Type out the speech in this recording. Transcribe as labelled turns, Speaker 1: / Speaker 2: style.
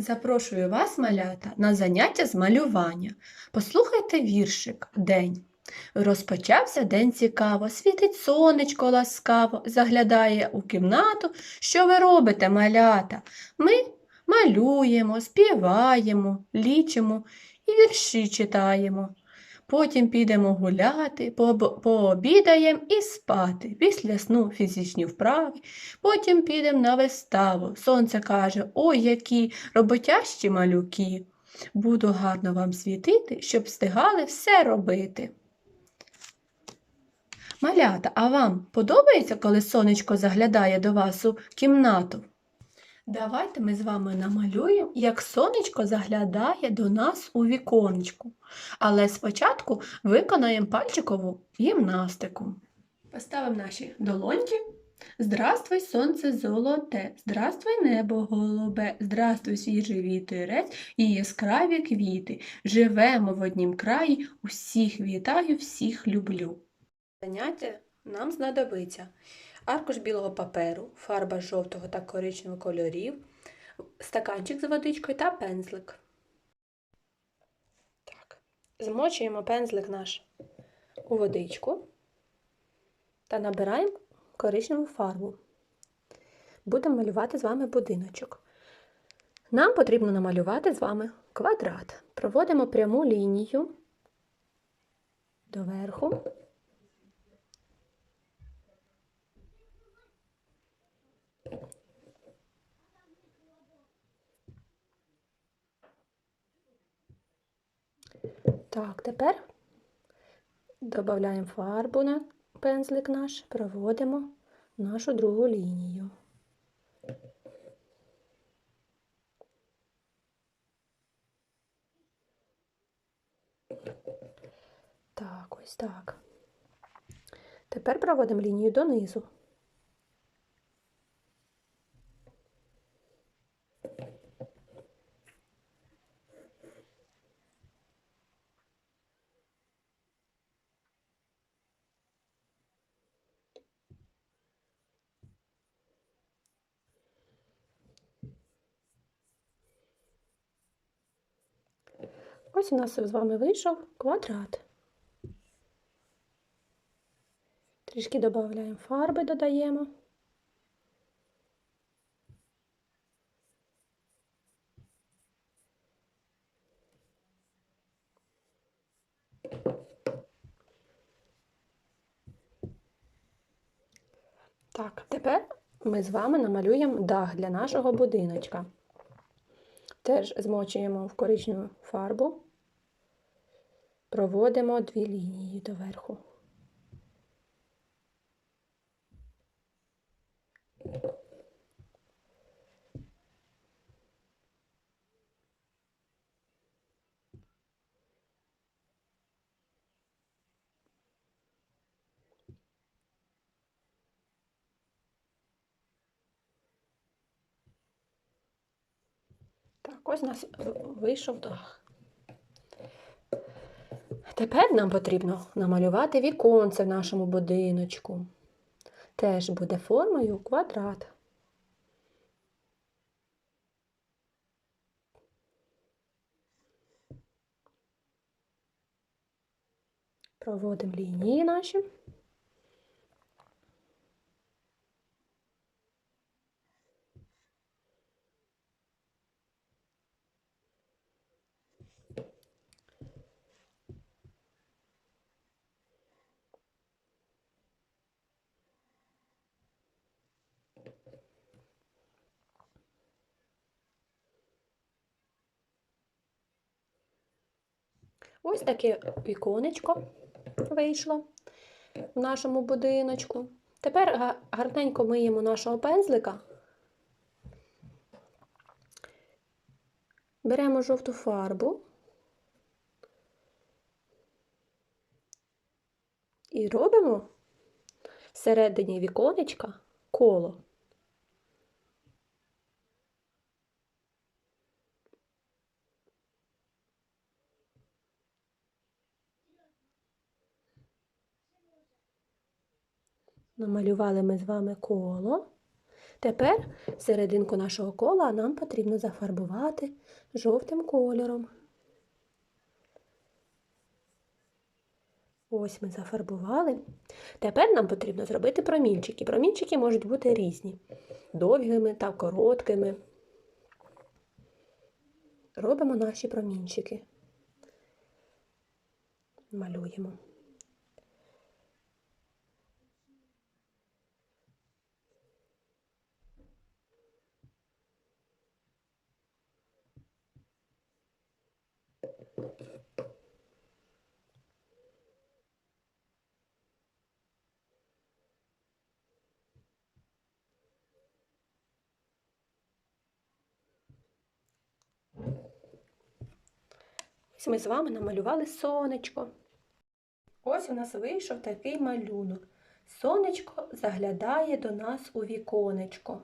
Speaker 1: Запрошую вас, малята, на заняття з малювання. Послухайте віршик День. Розпочався день цікаво, світить сонечко ласкаво, заглядає у кімнату. Що ви робите, малята? Ми малюємо, співаємо, лічимо і вірші читаємо. Потім підемо гуляти, пообідаємо і спати. Після сну фізичні вправи. Потім підемо на виставу. Сонце каже, ой, які роботящі малюки. Буду гарно вам світити, щоб встигали все робити. Малята, а вам подобається, коли сонечко заглядає до вас у кімнату? Давайте ми з вами намалюємо, як сонечко заглядає до нас у віконечку. Але спочатку виконаємо пальчикову гімнастику. Поставимо наші долоньки. Здравствуй, сонце золоте, здравствуй, небо голубе, здравствуй, свіжий вітерець і яскраві квіти. Живемо в однім краї, усіх вітаю, всіх люблю. Заняття нам знадобиться аркуш білого паперу, фарба жовтого та коричневого кольорів, стаканчик з водичкою та пензлик. Так. Змочуємо пензлик наш у водичку та набираємо коричневу фарбу. Будемо малювати з вами будиночок. Нам потрібно намалювати з вами квадрат. Проводимо пряму лінію доверху. Так, тепер додаємо фарбу на пензлик наш, проводимо нашу другу лінію. Так, ось так. Тепер проводимо лінію донизу. Ось у нас з вами вийшов квадрат. Трішки додаємо фарби, додаємо. Так, тепер ми з вами намалюємо дах для нашого будиночка. Теж змочуємо в коричневу фарбу, проводимо дві лінії доверху. Так, ось у нас вийшов дах. Тепер нам потрібно намалювати віконце в нашому будиночку. Теж буде формою квадрат. Проводимо лінії наші. Ось таке віконечко вийшло в нашому будиночку. Тепер гарненько миємо нашого пензлика. Беремо жовту фарбу і робимо всередині віконечка коло. Намалювали ми з вами коло. Тепер серединку нашого кола нам потрібно зафарбувати жовтим кольором. Ось ми зафарбували. Тепер нам потрібно зробити промінчики. Промінчики можуть бути різні, довгими та короткими. Робимо наші промінчики. Малюємо. Ось ми з вами намалювали сонечко. Ось у нас вийшов такий малюнок. Сонечко заглядає до нас у віконечко.